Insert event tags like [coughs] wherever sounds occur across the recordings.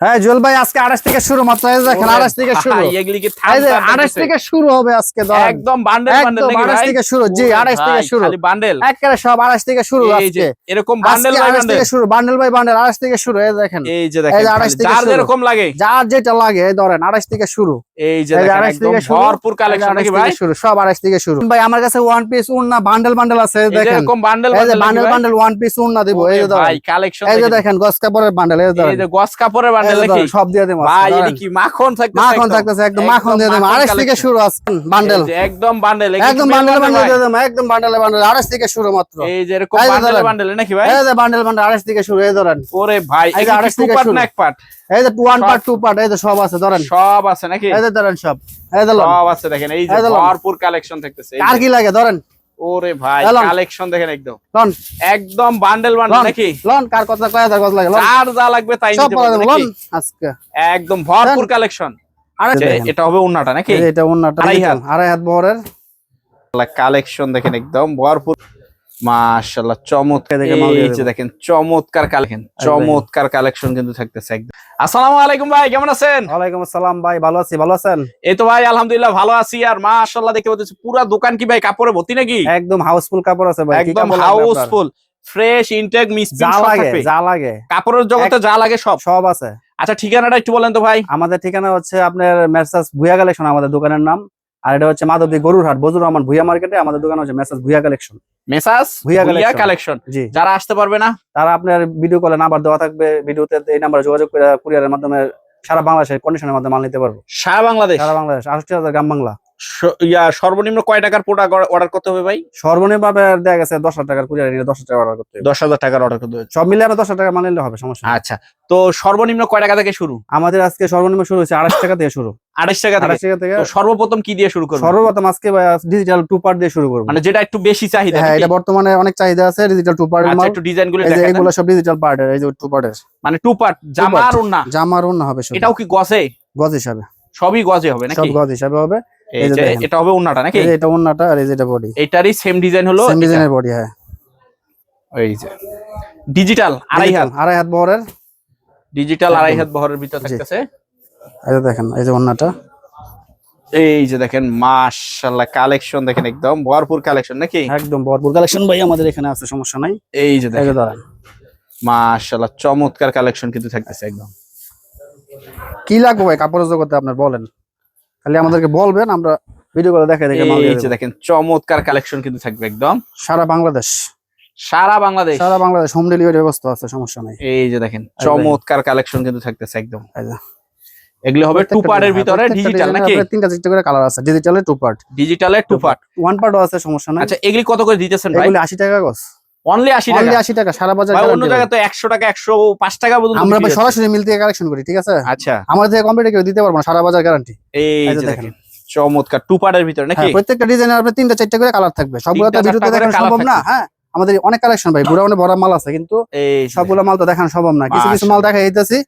হ্যাঁ জুয়েল ভাই আজকে আড়াইশ থেকে শুরু মাত্র দেখেন আড়াইশ থেকে শুরু আড়াইশ থেকে শুরু হবে আজকে একদম বান্ডেল আড়াইশ থেকে শুরু জি আড়াইশ থেকে শুরু বান্ডেল একেবারে সব আড়াইশ থেকে শুরু আজকে এরকম বান্ডেল আড়াইশ থেকে শুরু বান্ডেল বাই বান্ডেল আড়াইশ থেকে শুরু এই দেখেন এই যে দেখেন আড়াইশ থেকে যার যেরকম লাগে যার যেটা লাগে এই ধরেন আড়াইশ থেকে শুরু এই যে আড়াইশ থেকে শুরু। ভরপুর কালেকশন নাকি ভাই শুরু সব আড়াইশ থেকে শুরু ভাই আমার কাছে ওয়ান পিস উন্না বান্ডেল বান্ডেল আছে এই দেখেন এরকম bundle bundle bundle bundle one piece উন্না দিব এই যে ভাই কালেকশন এই যে দেখেন গস কাপড়ের বান্ডেল এই যে গস কাপড়ের বান্ডেল নাকি ধরেন, সব দিয়ে দেবো ভাই এটা কি মাখন থাকতেছে মাখন থাকতেছে একদম মাখন দিয়ে দেবো আড়াইশ থেকে শুরু আজকে বান্ডেল এই যে একদম বান্ডেল একদম বান্ডেল বান্ডেল দিয়ে দেবো একদম বান্ডেলে বান্ডেল আড়াইশ থেকে শুরু মাত্র এই যে এরকম বান্ডেল বান্ডেল নাকি ভাই এই যে বান্ডেল বান্ডেল আড়াইশ থেকে শুরু এই ধরেন ওরে ভাই এই আড়াইশ থেকে শুরু। এক পার্ট এই যে ওয়ান সব- পার্ট টু পার্ট এই যে সব আছে ধরেন সব আছে নাকি এই যে ধরেন সব এই যে সব আছে দেখেন এই যে। ভরপুর কালেকশন থাকতেছে কার কি লাগে ধরেন ওরে ভাই কালেকশন দেখেন একদম। লন। একদম বান্ডেল বান্ডেল নাকি? লন কার কথা কয় হাজার কথা লাগে লন। যার যা লাগবে তাই সব পাওয়া যাবে লন আজকে। একদম ভরপুর কালেকশন আড়াইশ এটা হবে উন্নাটা নাকি? এটা উন্নাটা আড়াই হাত। আড়াই হাত বহরের। কালেকশন দেখেন একদম ভরপুর। মাশাআল্লাহ চমৎকার। দেখেন চমৎকার কালেকশন চমৎকার কালেকশন কিন্তু থাকতেছে একদম। আসসালামু আলাইকুম ভাই কেমন আছেন? ওয়ালাইকুম আসসালাম ভাই ভালো আছি ভালো আছেন? এই তো ভাই আলহামদুলিল্লাহ ভালো আছি। আর মাশাআল্লাহ দেখতে পাচ্ছি পুরো দোকান কি ভাই কাপড়ে ভর্তি নাকি? একদম হাউসফুল কাপড় আছে ভাই একদম? হাউসফুল ফ্রেশ ইনটেক মিস্পিং যা লাগে যা লাগে। কাপড়ের জগতে যা লাগে সব। সব আছে। আচ্ছা ঠিকানাটা একটু বলেন তো ভাই। আমাদের ঠিকানা হচ্ছে আপনার মেসাজ ভুয়া কালেকশন আমাদের দোকানের নাম। আর এটা হচ্ছে মাধবদী গরুর হাট বজুর রহমান ভুইয়া মার্কেটে আমাদের দোকান হচ্ছে মেসাজ ভুইয়া কালেকশন। মেসাজ ভুইয়া কালেকশন। জি। যারা আসতে পারবে না? তারা আপনার ভিডিও কলে নাম্বার দেওয়া থাকবে ভিডিওতে এই নাম্বারে যোগাযোগ করে কুরিয়ারের মাধ্যমে সারা বাংলাদেশের কন্ডিশনের মাধ্যমে মাল নিতে পারব। সারা বাংলাদেশ? সারা বাংলাদেশ আটষট্টি হাজার গ্রাম বাংলা। ইয়া সর্বনিম্ন কয় টাকার প্রোডাক্ট অর্ডার করতে হবে ভাই? সর্বনিম্ন দেওয়া গেছে দশ হাজার টাকার কুরিয়ার নিলে দশ টাকা অর্ডার করতে হবে। দশ হাজার টাকার অর্ডার করতে হবে। সব মিলে আমরা দশ টাকা মাল নিলে হবে সমস্যা আচ্ছা তো সর্বনিম্ন কয় টাকা থেকে শুরু? আমাদের আজকে সর্বনিম্ন শুরু হচ্ছে আড়াইশ টাকা থেকে শুরু। আড়াইশ টাকা আড়াইশ টাকা থেকে সর্বপ্রথম কি দিয়ে শুরু করব সর্বপ্রথম আজকে ডিজিটাল টু পার্ট দিয়ে শুরু করব। মানে যেটা একটু বেশি চাহিদা হ্যাঁ এটা বর্তমানে অনেক চাহিদা আছে ডিজিটাল টু পার্ট একটু ডিজাইনগুলো এগুলো সব ডিজিটাল পার্টের এই যে টু পার্টের মানে টু পার্ট জামা। আর উন্না জামার অন্য হবে এটাও কি গজে? গজ হিসাবে। সবই গজে হবে সব গজ হিসাবে হবে। এটা হবে উন্নাটা নাকি? এটা অন্যটা আর এই যে এটা বডি এটারই সেম ডিজাইন হলো সেম ডিজাইনের বডি হ্যাঁ। এই যে। ডিজিটাল আড়াই হাত। আড়াই হাত বহরের। ডিজিটাল আড়াই হাত বহরের ভিতর থাকতেছে। এই যে দেখেন এই যে অন্যটা এই যে দেখেন মাশাআল্লাহ কালেকশন দেখেন একদম। ভরপুর কালেকশন নাকি? একদম ভরপুর কালেকশন ভাই আমাদের এখানে আছে সমস্যা নাই। এই যে দেখেন। মাশাআল্লাহ চমৎকার কালেকশন কিন্তু থাকতেছে একদম। কি লাগবে ভাই কাপড়ের জগতে আপনার বলেন। খালি আমাদেরকে বলবেন আমরা ভিডিও করে দেখে দেখে মাল দিয়ে এই যে দেখেন চমৎকার কালেকশন কিন্তু থাকবে একদম। সারা বাংলাদেশ। সারা বাংলাদেশ। সারা বাংলাদেশ হোম ডেলিভারি ব্যবস্থা আছে সমস্যা নাই। এই যে দেখেন। চমৎকার কালেকশন কিন্তু থাকতেছে একদম। এগুলো হবে টু পার্টের ভিতরে ডিজিটাল নাকি? তিনটা চারটা করে কালার আছে ডিজিটালে টু পার্ট ডিজিটালের টু পার্ট ওয়ান পার্টও আছে সমস্যা নাই। আচ্ছা এগুলি কত করে দিতেছেন ভাই? এগুলি আশি টাকা গছ অনলি আশি টাকা। অনলি আশি টাকা সারা বাজার অন্য জায়গায় তো টাকা একশো পাঁচ টাকা পর্যন্ত আমরা ভাই সরাসরি মিল থেকে কালেকশন করি ঠিক আছে? আচ্ছা। আমাদের থেকে কমপ্লিট কেউ দিতে পারব না সারা বাজার গ্যারান্টি এই যে দেখেন। চমৎকার টু পার্টের ভিতরে নাকি? হ্যাঁ প্রত্যেকটা ডিজাইনের আপনার তিনটা চারটা করে কালার থাকবে। সবগুলো তো ভিডিওতে দেখানো সম্ভব না হ্যাঁ? আমাদের অনেক কালেকশন ভাই বুড়া অনেক বড় মাল আছে কিন্তু সবগুলো মাল তো দেখানো সম্ভব না। কিছু কিছু মাল দেখা যাইতেছি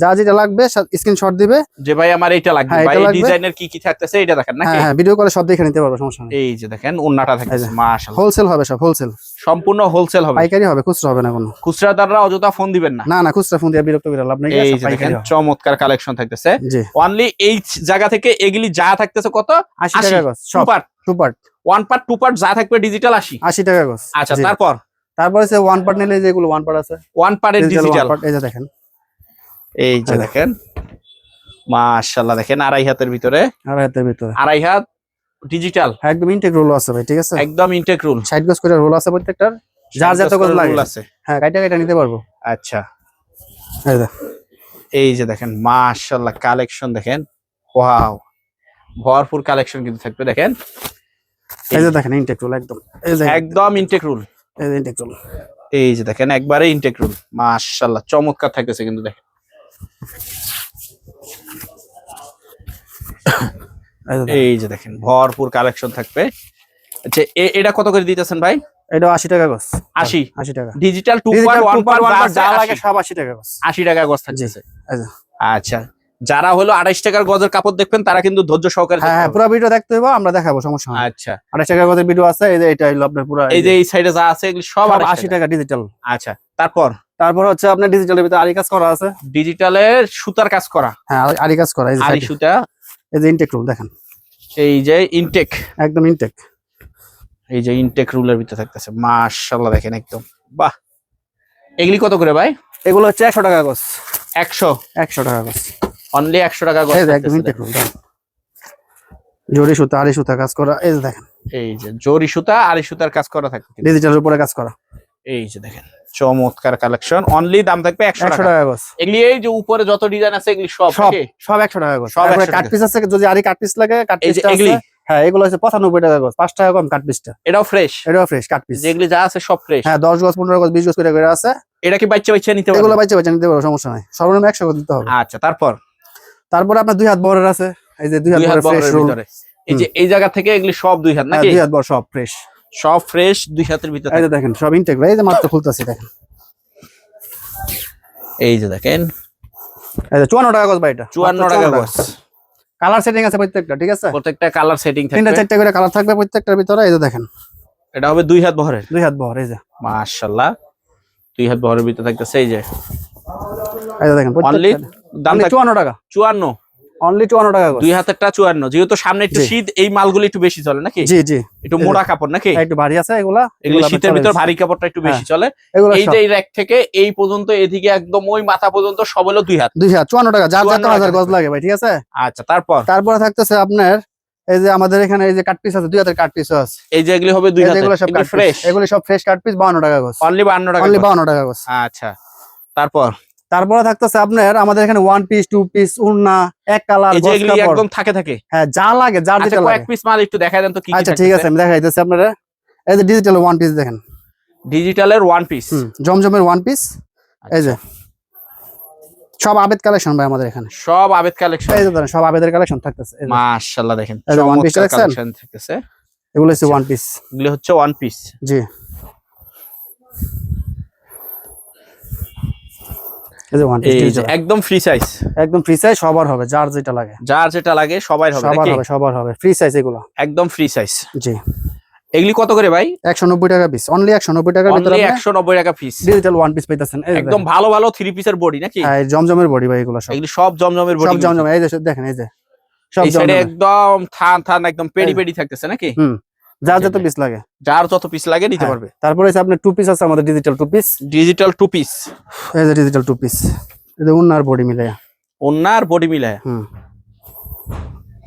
যা যেটা লাগবে স্ক্রিনশট দিবে। যে ভাই আমার লাগবে হ্যাঁ, ভাই এটা লাগবে। ডিজাইনের কি কি থাকতেছে এটা দেখেন নাকি? হ্যাঁ হ্যাঁ ভিডিও করে সব দেখে নিতে পারব সমস্যা নেই। এই যে দেখেন ওন্নাটা থাকতেছে মাশাআল্লাহ। হোলসেল হবে সব হোলসেল সম্পূর্ণ হোলসেল হবে। পাইকারি হবে খুচরা হবে না কোনো। খুচরাদাররা অযথা ফোন দিবেন না। না না খুচরা ফোন দিয়ে বিরক্ত করে লাভ নেই এই যে দেখেন চমৎকার কালেকশন থাকতেছে। অনলি এই জায়গা থেকে এগুলি যা থাকতেছে কত? আশি আশি। টাকা গছ টু সব part one part two part যা থাকবে ডিজিটাল আশি। আশি টাকা গছ আচ্ছা। তারপর? তারপরে সে ওয়ান পার্ট নিলে যেগুলো ওয়ান পার্ট আছে। ওয়ান পার্টের ডিজিটাল এই যে দেখেন। এই যে দেখেন মাশাআল্লাহ দেখেন আড়াই হাতের ভিতরে। আড়াই হাতের ভিতরে। আড়াই হাত ডিজিটাল একদম ইনটেক রোল আছে ভাই ঠিক আছে? একদম ইনটেক রুল সাইড গজ করে রোল আছে প্রত্যেকটার। যার যত গজ লাগে। আছে। হ্যাঁ কাইটা কাইটা নিতে পারব। আচ্ছা। এই যে। এই যে দেখেন মাশাআল্লাহ কালেকশন দেখেন। ওয়াও ভরপুর কালেকশন কিন্তু থাকবে দেখেন। এই যে দেখেন ইনটেক রোল একদম। এই যে একদম ইনটেক রুল এই যে ইনটেক রোল এই যে দেখেন একবারে ইনটেক রুল মাশাআল্লাহ চমৎকার থাকতেছে কিন্তু দেখেন। এই যে [coughs] দেখেন। ভরপুর কালেকশন থাকবে। আচ্ছা এটা কত করে দিতেছেন ভাই? এটা আশি টাকা গজ। আশি? আশি টাকা। ডিজিটাল যা লাগে সব টাকা থাকতেছে আচ্ছা যারা হলো আড়াইশ টাকার গজের কাপড় দেখবেন তারা কিন্তু ধৈর্য সহকারে হ্যাঁ হ্যাঁ পুরো ভিডিও দেখতে হবে আমরা দেখাবো সমস্যা নাই। আচ্ছা। গজের ভিডিও আছে এই যে এটা হলো আপনার পুরো এই যে এই সাইডে যা আছে এগুলি সব টাকা। ডিজিটাল আচ্ছা তারপর? তারপর হচ্ছে আপনার ডিজিটালের ভিতরে আরি কাজ করা আছে। ডিজিটালের সুতার কাজ করা। হ্যাঁ আরি- কাজ করা এই যে আরি সুতা। এই যে ইনটেক রুল দেখেন। এই যে ইনটেক একদম ইনটেক এই যে ইনটেক রুলের ভিতরে থাকতেছে। মাশাআল্লাহ দেখেন একদম। বাহ। এগুলি কত করে ভাই? এগুলো হচ্ছে একশো টাকা গছ একশো? একশো টাকা গছ অনলি একশো টাকা গজ একদম ইনটেক রুল দেখেন। জরি সুতা আরি সুতা কাজ করা এই যে দেখেন। এই যে জরি সুতা আর সুতার কাজ করা থাকে ডিজিটালের উপরে কাজ করা। এই যে দেখেন। চমৎকার কালেকশন অনলি দাম থাকবে একশো টাকা। এগুলি এই যে উপরে যত ডিজাইন আছে এগুলি সব সব সব একশো টাকা সব কাট পিস আছে যদি আরি কাট পিস লাগে কাট পিস এগুলি? হ্যাঁ এগুলো হচ্ছে পঁচানব্বই টাকা গছ পাঁচ টাকা কম কাট পিসটা এটাও ফ্রেশ এটাও ফ্রেশ কাট পিস যেগুলি যা আছে সব ফ্রেশ হ্যাঁ দশ গজ পনেরো গজ বিশ গজ করে করে আছে। এটা কি বাচ্চা বাচ্চা নিতে এগুলো বাচ্চা বাচ্চা নিতে পারো সমস্যা নাই। সর্বনিম্ন একশো গজ দিতে হবে। আচ্ছা তারপর? তারপরে আপনার দুই হাত বহরের আছে। এই যে দুই হাত বহরের ফ্রেশ ভিতরে। এই যে এই জায়গা থেকে এগুলি সব দুই হাত নাকি? দুই হাত বহর সব ফ্রেশ সব ফ্রেশ দুই হাতের ভিতরে এই যে দেখেন সব ইনটেক এই যে মাত্র খুলতেছি দেখেন। এই যে দেখেন। এই যে চুয়ান্ন টাকা গজ বাড়িটা চুয়ান্ন টাকা গজ। কালার সেটিং আছে প্রত্যেকটা ঠিক আছে? প্রত্যেকটা কালার সেটিং তিনটা থাকবে। চারটা করে কালার থাকবে প্রত্যেকটার ভিতরে এই যে দেখেন। এটা হবে দুই হাত বহরের। দুই হাত বহর এই যে। মাশাআল্লাহ। দুই হাত বহরের ভিতরে থাকতেছে এই যে। এই যে দেখেন অনলি দাম only থাকবে চুয়ান্ন টাকা। চুয়ান্ন। অনলি চুয়ান্ন টাকা গজ দুই হাতেরটা চুয়ান্ন যেহেতু সামনে একটু শীত এই মালগুলি একটু বেশি চলে নাকি? জি জি। একটু মোটা কাপড় নাকি? হ্যাঁ, একটু ভারী আছে এগুলা এগুলো শীতের ভিতর ভারী কাপড়টা একটু বেশি চলে। এগুলো এই র্যাক থেকে এই পর্যন্ত এদিকে একদম ওই মাথা পর্যন্ত সব হলো দুই হাত। দুই হাত চুয়ান্ন টাকা যার 54 যত হাজার গজ লাগে ভাই ঠিক আছে? আচ্ছা তারপর? তারপরে থাকতেছে আপনার এই যে আমাদের এখানে এই যে কাট পিস আছে দুই হাতের কাট পিস আছে। এই যে এগুলি হবে দুই এই যে হাত এগুলো সব ফ্রেশ এগুলো সব ফ্রেশ কাট পিস বাউন্ন টাকা গজ। অনলি বান্ন টাকা অনলি করে। বাউন্ন টাকা গজ। আচ্ছা তারপর? তারপরে থাকতেছে আপনার আমাদের এখানে ওয়ান পিস টু পিস উন্না এক কালার একদম থাকে থাকে? হ্যাঁ যা লাগে যার আচ্ছা যেটা লাগে। পিস মাল একটু দেখা দেন তো কি আচ্ছা ঠিক আছে আমি দেখা যাইতেছি আপনারা। এই যে ডিজিটাল ওয়ান পিস দেখেন। ডিজিটালের ওয়ান পিস জমজমের ওয়ান পিস আচ্ছা। এই যে। সব আবেদ কালেকশন ভাই আমাদের এখানে। সব আবেদ কালেকশন এই যে ধরেন সব আবেদের কালেকশন থাকতেছে। মাশাআল্লাহ দেখেন one piece কালেকশন থাকতেছে। এগুলো হচ্ছে ওয়ান পিস এগুলি হচ্ছে ওয়ান পিস জি এই যে ওয়ান এই পিস যে একদম ফ্রি সাইজ একদম ফ্রি সাইজ সবার হবে যার যেটা লাগে। যার যেটা লাগে সবাই হবে সবার হবে সবার হবে। ফ্রি সাইজ এগুলো। একদম ফ্রি সাইজ জি। এগুলি কত করে ভাই? একশো নব্বই টাকা পিস অনলি একশো নব্বই টাকার ভিতরে অনলি একশো নব্বই টাকা পিস ডিজিটাল ওয়ান পিস পাইতেছেন। যে একদম ভালো ভালো থ্রি পিসের বডি নাকি? হ্যাঁ জমজমের বডি ভাই এগুলো সব। এগুলি সব জমজমের বডি সব জমজম এই যে দেখেন এই যে। সব জমজম। একদম থান থান একদম পেডি পেডি থাকতেছে নাকি? যার যত পিস লাগে। যার যত পিস লাগে নিতে হ্যাঁ। পারবে। তারপরে আপনার টু পিস আছে আমাদের digital two piece digital two piece এই যে ডিজিটাল টু পিস এই যে উন্নার বডি মিলে ওনার বডি মিলায়। হুম।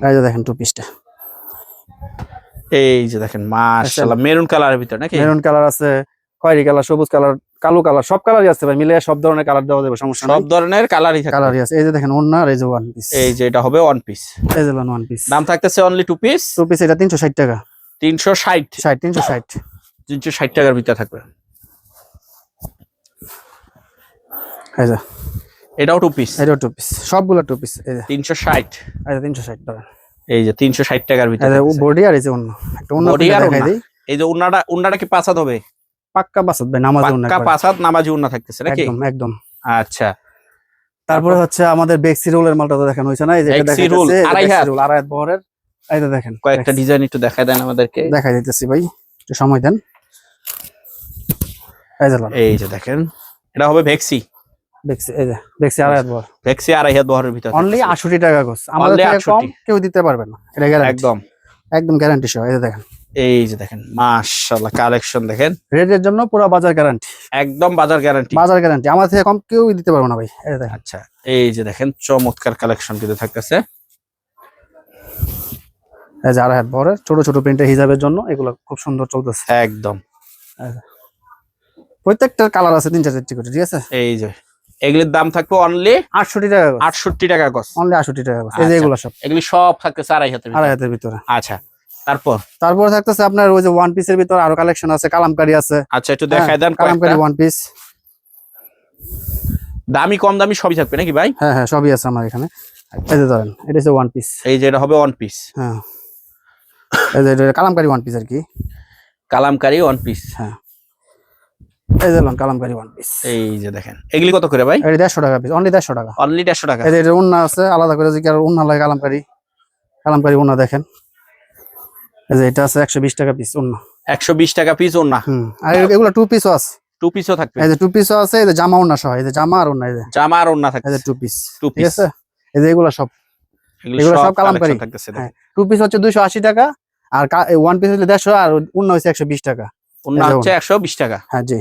এই যে দেখেন টু পিসটা এই যে দেখেন মাশাআল্লাহ মেরুন কালারের ভিতর নাকি? মেরুন কালার আছে খয়েরি কালার সবুজ কালার কালো কালার সব কালারই আছে ভাই। মিলে সব ধরনের কালার দেওয়া যাবে সমস্যা সব ধরনের কালারই থাকে কালারই আছে। এই যে দেখেন ওন্না আর এই যে ওয়ান পিস এই যে এটা হবে ওয়ান পিস এই যে ওয়ান পিস দাম থাকতেছে only two piece two piece এটা তিনশো ষাট টাকা। তিনশো ষাট। ষাট তিনশো ষাট। তিনশো ষাট টাকার ভিতরে থাকবে। এটাও টু পিস এটাও টু পিস সবগুলো টু পিস এই যে। তিনশো ষাট। যে তিনশো ষাট টাকা এই যে তিনশো ষাট টাকার ভিতরে বডি আর এই যে অন্য একটা অন্য Body আর এই যে উন্নাটা উন্নাটা কি পাঁচাত হবে? পাক্কা বাসাত ভাই নামাজ অন্য পাক্কা পাঁচাত নামাজি উন্না থাকতেছে নাকি? একদম একদম। আচ্ছা। তারপরে হচ্ছে আমাদের বেক্সি রোলের মালটা তো দেখানো হয়েছে না? এই যে এটা আড়াই হাত বহরের। এই দেখেন কয়েকটা ডিজাইন একটু দেন আমাদেরকে। দেখাই দিতেছি ভাই একটু সময় দেন। এই যে দেখেন এটা হবে ভেক্সি বেক্সি এই যে বেক্সি আড়াই হাত বহর ভেক্সি আড়াই হাত বহরের ভিতরে অনলি থাকতেছে। আটষট্টি টাকা গোস আমাদের থেকে কম কেউ দিতে পারবে না। এটা গ্যারান্টি একদম। একদম গ্যারান্টি সহ এই যে দেখেন। এই যে দেখেন মাশাআল্লাহ কালেকশন দেখেন। রেটের জন্য পুরো বাজার গ্যারান্টি একদম বাজার গ্যারান্টি বাজার গ্যারান্টি আমার থেকে কম কেউ দিতে পারবে না ভাই এই দেখেন। আচ্ছা এই যে দেখেন চমৎকার কালেকশন কিন্তু থাকতেছে। এই যে আড়াই হাত বহরের ছোট ছোট প্রিন্টের হিসাবের জন্য এগুলো খুব সুন্দর চলতেছে। একদম। প্রত্যেকটার কালার আছে তিন চার চারটি করে ঠিক আছে? এই যে এগুলির দাম থাকবে অনলি আটষট্টি টাকা আটষট্টি টাকা গছ অনলি আটষট্টি টাকা গোস এই যে আচ্ছা। এগুলো সব। এগুলি সব থাকতেছে আড়াই হাতের আড়াই হাতের ভিতরে। আচ্ছা তারপর? তারপরে থাকতেছে আপনার ওই যে ওয়ান পিসের ভিতর আরও কালেকশন আছে কালামকারি আছে। আচ্ছা একটু দেখাই দেন কালামকারি ওয়ান পিস দামি কম দামি সবই থাকবে নাকি ভাই? হ্যাঁ হ্যাঁ সবই আছে আমার এখানে। এই যে ধরেন এটা হচ্ছে ওয়ান পিস এই যে এটা হবে ওয়ান পিস হ্যাঁ। কালামকারি ওয়ান পিস আর কি কালামকারি ওয়ান পিস হ্যাঁ এই যে কালামকারি ওয়ান পিস এই যে দেখেন এগুলি কত করে ভাই এটা দেড়শো টাকা পিস অনলি দেড়শো টাকা অনলি দেড়শো টাকা এটা উন্না আছে আলাদা করে যে আর উন্না লাগে কালামকারি কালামকারি উন্না দেখেন এই যে এটা আছে একশো বিশ টাকা পিস উন্না একশো বিশ টাকা পিস ওর না হুম আর এগুলো টু পিসও আছে টু পিসও থাকবে এই যে টু পিসও আছে এই যে জামা ওন্না সহ এই যে জামা আর ওন্না এই যে জামা আর ওন্না এই যে টু পিস টু পিস এই যে এগুলো সব এগুলো সব কালামকারী। থাকতেছে হ্যাঁ। টু পিস হচ্ছে দুইশো আশি টাকা আর ওয়ান পিস হচ্ছে দেড়শো আর অন্য হচ্ছে একশো বিশ টাকা। ওন্না এই যে হচ্ছে একশো বিশ টাকা। হ্যাঁ জি।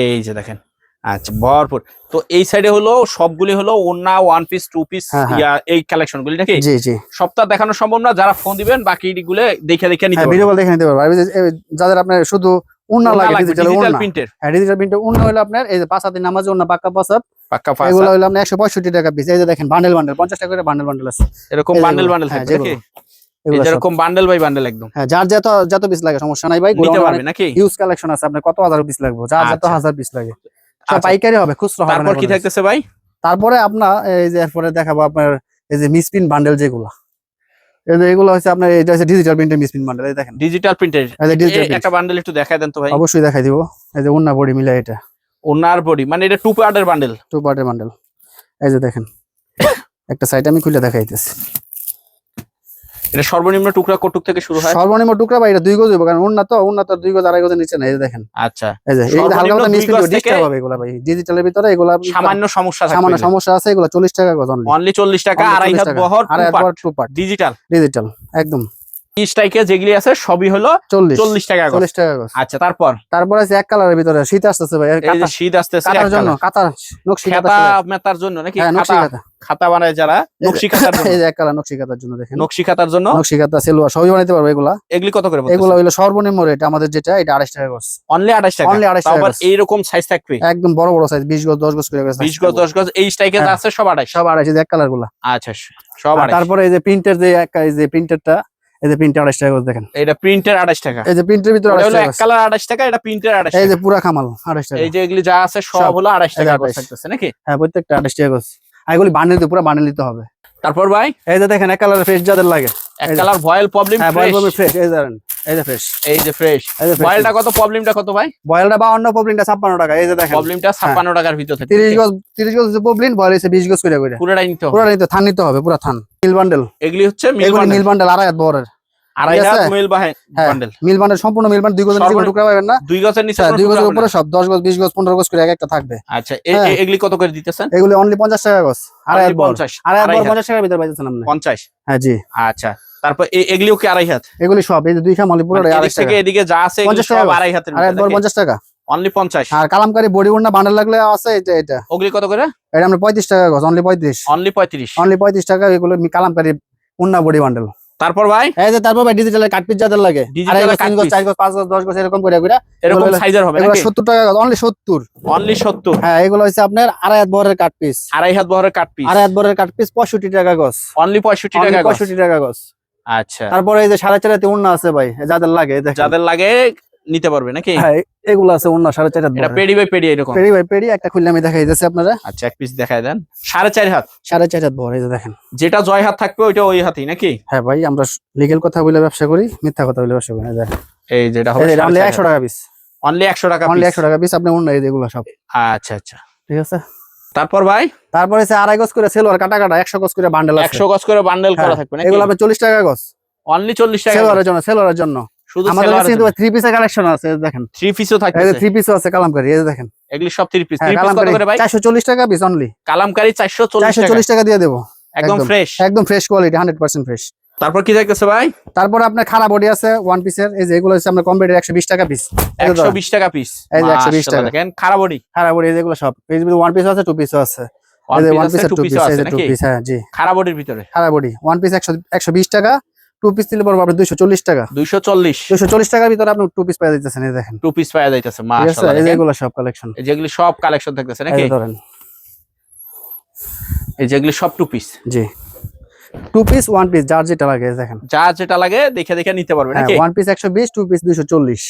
এই যে দেখেন। আচ্ছা ভরপুর। তো এই সাইডে হলো সবগুলি হলো ওন্না ওয়ান পিস টু পিস হ্যাঁ, হ্যাঁ। এই কালেকশন গুলি নাকি? জি জি। সপ্তাহ দেখানো সম্ভব না যারা ফোন দিবেন বাকি গুলো দেখে দেখে নিতে হ্যাঁ ভিডিও কল দেখে নিতে পারব আর এই যে- এই যাদের আপনার শুধু উন্না লাগে ডিজিটাল ডিজিটাল প্রিন্টের হ্যাঁ ডিজিটাল প্রিন্টে উন্না হলো আপনার এই যে পাঁচ হাতের নামাজ উন্না পাক্কা পাঁচ পাক্কা এগুলো ফাঁসা হলো আপনার একশো পঁয়ষট্টি টাকা পিস এই যে দেখেন বান্ডেল বান্ডেল পঞ্চাশ টাকা করে বান্ডেল বান্ডেল আছে। এরকম বান্ডেল বান্ডেল। নাকি? এগুলো বাই বান্ডেল একদম। হ্যাঁ যার যত যত পিস লাগে সমস্যা নাই ভাই। নিতে পারবে নাকি? ইউজ কালেকশন আছে। আপনার কত হাজার পিস লাগবে? যার যত আচ্ছা। হাজার পিস লাগে। সব আচ্ছা, পাইকারি হবে খুচরা হবে তারপর কি থাকতেছে ভাই? তারপরে আপনার এই যে এরপরে দেখাবো আপনার এই যে মিসপিন বান্ডেল যেগুলো। এই যে এগুলো হচ্ছে আপনার এটা হচ্ছে ডিজিটাল প্রিন্টের মিসপিন বান্ডেল দেখেন। ডিজিটাল প্রিন্টের একটা বান্ডেল একটু দেখায় দেন তো ভাই। অবশ্যই দেখাই দিব। এই যে উন্না বডি মিলে এটা। ওনার বডি মানে এটা টু পার্টের বান্ডেল টু পার্টের বান্ডেল এই যে দেখেন একটা সাইড আমি খুলে দেখাইতেছি। এটা সর্বনিম্ন টুকরা কটুক থেকে শুরু হয়। সর্বনিম্ন টুকরা বা এটা দুই গজ হবে কারণ উন্নত উন্নত দুই গজ আড়াই গজের নিচে না এই যে দেখেন। আচ্ছা। এই যে এইগুলো হালকা পাতলা দুই মিসপিন ডিস্টার্ব হবে এগুলা ভাই। ডিজিটালের ভিতরে এগুলা সামান্য সমস্যা সামান্য থাকবে সমস্যা আছে এগুলা চল্লিশ টাকা গজ অনলি অনলি চল্লিশ টাকা আড়াই হাত বহর টু পার্ট ডিজিটাল ডিজিটাল একদম। স্ট্রাইকে যেগুলি আছে সবই হলো চল্লিশ। চল্লিশ টাকা। চল্লিশ টাকা আচ্ছা তারপর? তারপরে আছে এক কালারের ভিতরে শীত আসতেছে ভাই যে শীত আসতেছে জন্য কাতার নকশি খাতা চলে আসে। মেতার জন্য নাকি? হ্যাঁ নকশি খাতা খাতা বানায় যারা নকশি খাতার জন্য। এই এক কালার নকশি কাঁথার জন্য দেখেন। নকশি খাতার জন্য? নকশি কাঁথা সেলুয়া সবই বানাইতে পারবে এগুলা। এগুলি কত করে এগুলো সর্বনিম্ন রেট আমাদের যেটা এটা টাকা গজ অনলি আঠাশ টাকা। 28 আবার টাকা। এইরকম সাইজ থাকবে? একদম বড় বড় সাইজ বিশ গজ দশ গজ করে করে size বিশ গজ থাকবে। দশ গজ এই হ্যাঁ। আছে সব আড়াইশ। সব আড়াইশ এই এক কালারগুলা আচ্ছা সব তারপরে এই যে প্রিন্টের যে এক এই যে প্রিন্টারটা এই যে প্রিন্টার আড়াইশ টাকা দেখেন এটা প্রিন্টের টাকা এই যে প্রিন্টের ভিতরে ওটা আড়াইশ হলো টাকা কালার এটা প্রিন্টের আড়াইশ এই যে পুরা খামাল আড়াইশ টাকা এই যে এগুলি যা আছে সব সব। হলো আড়াইশ এই যে টাকা করে থাকতেছে নাকি হ্যাঁ প্রত্যেকটা আড়াইশ টাকা গজ আর এগুলি বান্ডেল দিতে পুরো বান্ডেল দিতে হবে তারপর ভাই এই যে দেখেন এক কালারের ফ্রেশ যাদের লাগে এক এই যে- কালার ভয়েল প্রবলেম হ্যাঁ ফ্রেশ এই যে দেখেন এই যে ফ্রেশ এই যে ফ্রেশ এই ভয়েলটা কত প্রবলেমটা কত ভাই প্রবলেমটা টাকা এই যে দেখেন প্রবলেমটা ছাপ্পান্ন টাকার ভিতর থেকে তিরিশ গজ তিরিশ গজ প্রবলেম বয়েল এসে বিশ গজ করে করে পুরোটাই নিতে হবে পুরো নিতে থান নিতে হবে পুরো থান মিল বান্ডেল এগুলি হচ্ছে মিল বান্ডেল মিল বান্ডেল আড়াই হাত মিল হ্যাঁ বান্ডেল মিল বান্ডেল সম্পূর্ণ মিল বান্ডেল দুই গজের নিচে কোনো সর্বনিম্ন- টুকরা পাবেন না। দুই গজের নিচে হ্যাঁ দুই গজের উপরে সব দশ গজ বিশ গজ পনেরো গজ করে এক একটা থাকবে। আচ্ছা হ্যাঁ। এগুলি কত করে দিতেছেন? এগুলি অনলি পঞ্চাশ টাকা গজ। আড়াই হাত Only বড় পঞ্চাশ। আড়াই হাত আড়াই বড় হাত, পঞ্চাশ টাকার ভিতরে পাইতেছেন আপনি। পঞ্চাশ। হ্যাঁ জি। আচ্ছা তারপর এগুলিও কি আড়াই হাত? এগুলি সব এই যে দুই পুরো মানে আড়াই থেকে এদিকে যা আছে পঞ্চাশ টাকা আড়াই হাতের পঞ্চাশ টাকা। অনলি পঞ্চাশ। আর কালামকারি বডি উন্না বান্ডেল লাগলে আছে এটা এটা। ওগুলি কত করে? এটা আমরা পঁয়ত্রিশ টাকা গজ অনলি পঁয়ত্রিশ। অনলি পঁয়ত্রিশ। অনলি পঁয়ত্রিশ টাকা এগুলো কালামকারি উন্না বডি বান্ডেল তারপর ভাই? এই যে তারপর ভাই ডিজিটালের কাটপিস যাদের লাগে। Digital কাট পিস গজ গজ কাটপিস। চার গজ এরকম করে করে। এরকম সাইজের হবে নাকি? সত্তর টাকা গজ অনলি সত্তর। অনলি সত্তর? হ্যাঁ এগুলো হচ্ছে আপনার আড়াই হাত বহরের কাট পিস। আড়াই হাত বহরের কাট পিস? আড়াই হাত বরের কাট পিস পঁয়ষট্টি টাকা গজ। অনলি পঁয়ষট্টি Only টাকা গজ। পঁয়ষট্টি টাকা গজ। আচ্ছা। তারপরে এই যে সাড়ে চারাতে উন্না আছে ভাই যাদের লাগে। যাদের লাগে নিতে পারবে নাকি? হ্যাঁ এগুলো আছে উন্না সাড়ে চার হাত এটা পেডি বাই পেডি এরকম। পেড়ি ভাই পেড়ি একটা খুললে আমি দেখাই দিতেছি আপনারা। আচ্ছা এক পিস দেখায় দেন। সাড়ে চার হাত? সাড়ে চার হাত বর এই যে দেখেন। যেটা জয় হাত থাকবে ওইটা ওই হাতই নাকি? হ্যাঁ ভাই আমরা লিগেল কথা বলে ব্যবসা করি মিথ্যা কথা বলে ব্যবসা করি না এই যেটা হবে যে অনলি একশো টাকা পিস অনলি একশো টাকা অনলি। একশো টাকা পিস আপনি অন্য এই এগুলো সব। আচ্ছা আচ্ছা। ঠিক আছে? তারপর ভাই? তারপর হচ্ছে আড়াই গজ করে সেলোয়ার কাটা কাটা একশো গজ করে বান্ডেল আছে। একশো গজ করে বান্ডেল করা হ্যাঁ, থাকবে নাকি? এগুলো আপনি চল্লিশ টাকা গজ। অনলি চল্লিশ টাকা সেলোয়ারের জন্য সেলোয়ারের জন্য। শুধু আমাদের কাছে কিন্তু থ্রি পিসের কালেকশন আছে দেখেন। থ্রি পিসও এই থ্রি পিসও আছে কালামকারি এই দেখেন। এগুলি সব থ্রি পিস থ্রি পিস কত করে ভাই? চারশো চল্লিশ টাকা পিস অনলি কালামকারি চারশো চল্লিশ চারশো টাকা চল্লিশ টাকা দিয়ে দেবো। একদম একদম। ফ্রেশ একদম fresh quality hundred percent fresh তারপর কি থাকতেছে ভাই? তারপরে আপনার খারাপ বডি আছে ওয়ান পিসের এই যে এগুলো হচ্ছে বিশ টাকা পিস টাকা পিস এই যে 120 টাকা। দেখেন খারাপ বডি খারাপ বডি সব। এই যে ওয়ান পিস আছে টু পিসও আছে। ওয়ান পিস টু পিস এই টু পিস হ্যাঁ জি। খারাপ বডির ভিতরে। খারাপ বডি ওয়ান পিস একশো একশো বিশ টাকা। টু পিস নিলে পড়ব আপনার দুইশো চল্লিশ টাকা। দুইশো চল্লিশ। দুইশো চল্লিশ টাকার ভিতরে আপনি টু পিস পাওয়া যাইতেছেন এই দেখেন। টু পিস পাওয়া যাইতেছে। এগুলো সব কালেকশন যেগুলি সব কালেকশন থাকতেছে নাকি? ধরেন। এই যেগুলি সব টু পিস জি। টু পিস ওয়ান পিস যার যেটা লাগে দেখেন। যার যেটা লাগে দেখে দেখে নিতে পারবে হ্যাঁ নাকি? ওয়ান পিস একশো বিশ টু পিস দুইশো চল্লিশ।